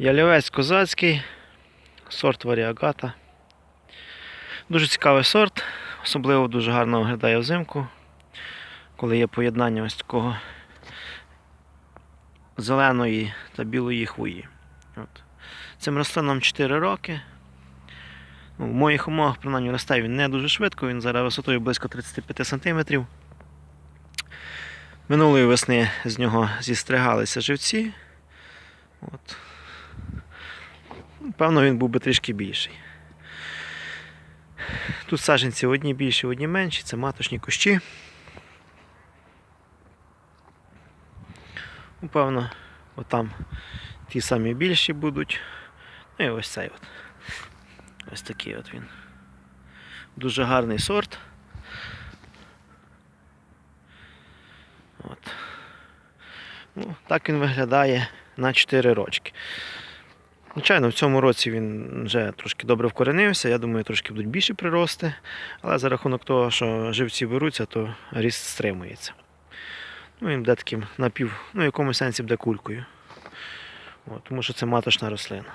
Ялівець козацький, сорт варіагата. Дуже цікавий сорт, особливо дуже гарно виглядає взимку, коли є поєднання ось такого зеленої та білої хвої. От. Цим рослинам 4 роки. Ну, в моїх умовах, принаймні, росте він не дуже швидко, він зараз висотою близько 35 см. Минулої весни з нього зістригалися живці. От. Певно, він був би трішки більший. Тут саджанці одні більші, одні менші, це маточні кущі. Ну, Певно, отам ті самі більші будуть. Ну і ось цей от. Ось такий от він. Дуже гарний сорт. От. Ну, так він виглядає на 4 рочки. Звичайно, в цьому році він вже трошки добре вкоренився. Я думаю, трошки будуть більші прирости. Але за рахунок того, що живці беруться, то ріст стримується. Ну, він буде таким напів, ну, в якомусь сенсі буде кулькою. От, тому що це маточна рослина.